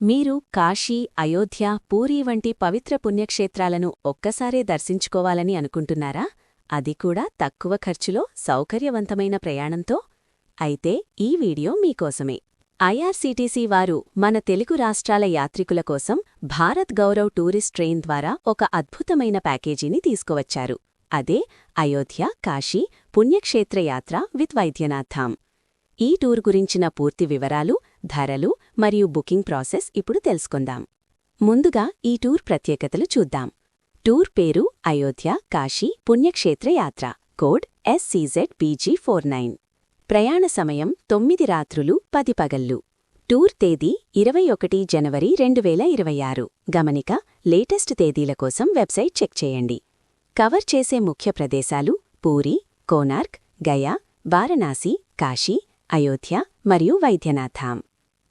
మీరు కాశీ అయోధ్య పూరీ వంటి పవిత్ర పుణ్యక్షేత్రాలను ఒక్కసారే దర్శించుకోవాలని అనుకుంటున్నారా? అది కూడా తక్కువ ఖర్చులో సౌకర్యవంతమైన ప్రయాణంతో? అయితే ఈ వీడియో మీకోసమే. ఐఆర్సీటీసీ వారు మన తెలుగు రాష్ట్రాల యాత్రికుల కోసం భారత్ గౌరవ్ టూరిస్ట్ ట్రైన్ ద్వారా ఒక అద్భుతమైన ప్యాకేజీని తీసుకువచ్చారు. అదే అయోధ్య కాశీ పుణ్యక్షేత్ర యాత్ర విత్ వైద్యనాథాం. ఈ టూర్ గురించిన పూర్తి వివరాలు ధరలు మరియు బుకింగ్ ప్రాసెస్ ఇప్పుడు తెలుసుకుందాం. ముందుగా ఈ టూర్ ప్రత్యేకతలు చూద్దాం. టూర్ పేరు అయోధ్య కాశీ పుణ్యక్షేత్ర యాత్ర. Code SCZ PG four nine. ప్రయాణ సమయం తొమ్మిది రాత్రులు పది పగళ్ళు. టూర్ తేదీ ఇరవై ఒకటి జనవరి రెండు వేల ఇరవై ఆరు. గమనిక లేటెస్ట్ తేదీల కోసం వెబ్సైట్ చెక్ చేయండి. కవర్ చేసే ముఖ్య ప్రదేశాలు పూరి కోనార్క్ గయా వారణాసి కాశీ అయోధ్య మరియు వైద్యనాథాం.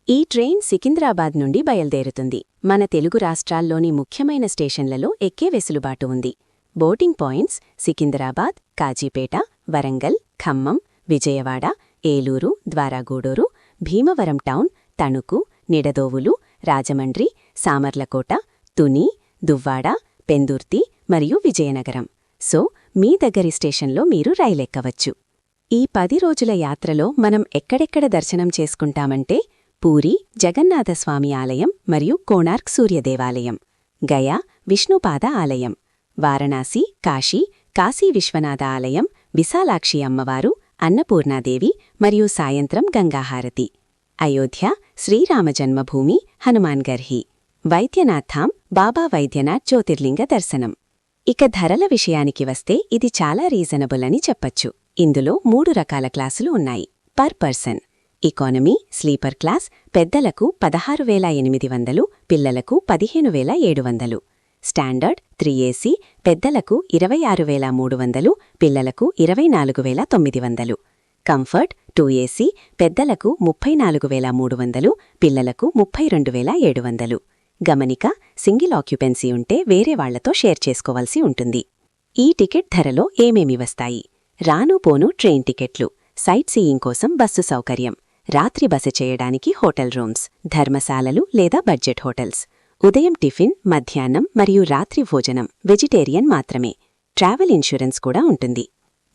ఈ ట్రైన్ సికింద్రాబాద్ నుండి బయల్దేరుతుంది. మన తెలుగు రాష్ట్రాల్లోని ముఖ్యమైన స్టేషన్లలో ఎక్కే వెసులుబాటు ఉంది. బోటింగ్ పాయింట్స్ సికింద్రాబాద్ కాజీపేట వరంగల్ ఖమ్మం విజయవాడ ఏలూరు ద్వారాగూడూరు భీమవరం టౌన్ తణుకు నిడదోవులు రాజమండ్రి సామర్లకోట తుని దువ్వాడ పెందుర్తి మరియు విజయనగరం. సో మీ దగ్గరి స్టేషన్లో మీరు రైలెక్కవచ్చు. ఈ పది రోజుల యాత్రలో మనం ఎక్కడెక్కడ దర్శనం చేసుకుంటామంటే పూరి జగన్నాథస్వామి ఆలయం మరియు కోణార్క్ సూర్యదేవాలయం. గయా విష్ణుపాద ఆలయం. వారణాసి కాశీ కాశీ విశ్వనాథ ఆలయం విశాలాక్షి అమ్మవారు అన్నపూర్ణాదేవి మరియు సాయంత్రం గంగాహారతి. అయోధ్య శ్రీరామ జన్మభూమి హనుమాన్గర్హి వైద్యనాథాం బాబా వైద్యనాథ్ జ్యోతిర్లింగ దర్శనం. ఇక ధరల విషయానికి వస్తే ఇది చాలా రీజనబుల్ అని చెప్పచ్చు. ఇందులో మూడు రకాల క్లాసులు ఉన్నాయి. Per person. Economy sleeper class పెద్దలకు పదహారు వేల ఎనిమిది వందలు పిల్లలకు పదిహేను వేల ఏడు వందలు. స్టాండర్డ్ త్రీ ఏసీ పెద్దలకు ఇరవై ఆరు వేల మూడు వందలు పిల్లలకు ఇరవై నాలుగు వేల తొమ్మిది వందలు. కంఫర్ట్ టూ ఏసీ పెద్దలకు ముప్పై నాలుగు వేల మూడు వందలు పిల్లలకు ముప్పై రెండు వేల ఏడు వందలు. గమనిక సింగిల్ ఆక్యుపెన్సీ ఉంటే వేరే వాళ్ళతో షేర్ చేసుకోవాల్సి ఉంటుంది. ఈ టికెట్ ధరలో ఏమేమి వస్తాయి? రాను పోను ట్రైన్ టికెట్లు. సైట్ సీయింగ్ కోసం బస్సు సౌకర్యం. రాత్రి బస చేయడానికి హోటల్ రూమ్స్ ధర్మశాలలు లేదా బడ్జెట్ హోటల్స్. ఉదయం టిఫిన్ మధ్యాహ్నం మరియు రాత్రి భోజనం వెజిటేరియన్ మాత్రమే. ట్రావెల్ ఇన్సూరెన్స్ కూడా ఉంటుంది.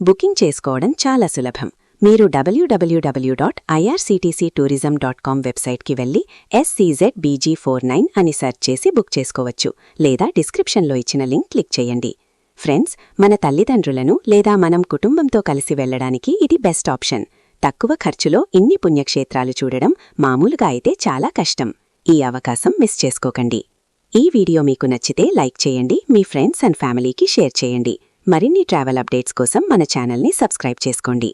బుకింగ్ చేసుకోవడం చాలా సులభం. మీరు WWW dot IRCTC tourism dot com వెబ్సైట్కి వెళ్ళి ఎస్సీజెడ్ బీజీ ఫోర్ నైన్ అని సెర్చ్ చేసి బుక్ చేసుకోవచ్చు లేదా డిస్క్రిప్షన్లో ఇచ్చిన లింక్ క్లిక్ చేయండి. ఫ్రెండ్స్ మన తల్లిదండ్రులను లేదా మనం కుటుంబంతో కలిసి వెళ్ళడానికి ఇది బెస్ట్ ఆప్షన్. తక్కువ ఖర్చులో ఇన్ని పుణ్యక్షేత్రాలు చూడడం మామూలుగా అయితే చాలా కష్టం. ఈ అవకాశం మిస్ చేసుకోకండి. ఈ వీడియో మీకు నచ్చితే లైక్ చేయండి మీ ఫ్రెండ్స్ అండ్ ఫ్యామిలీకి షేర్ చేయండి. మరిన్ని ట్రావెల్ అప్డేట్స్ కోసం మన ఛానల్ని సబ్స్క్రైబ్ చేసుకోండి.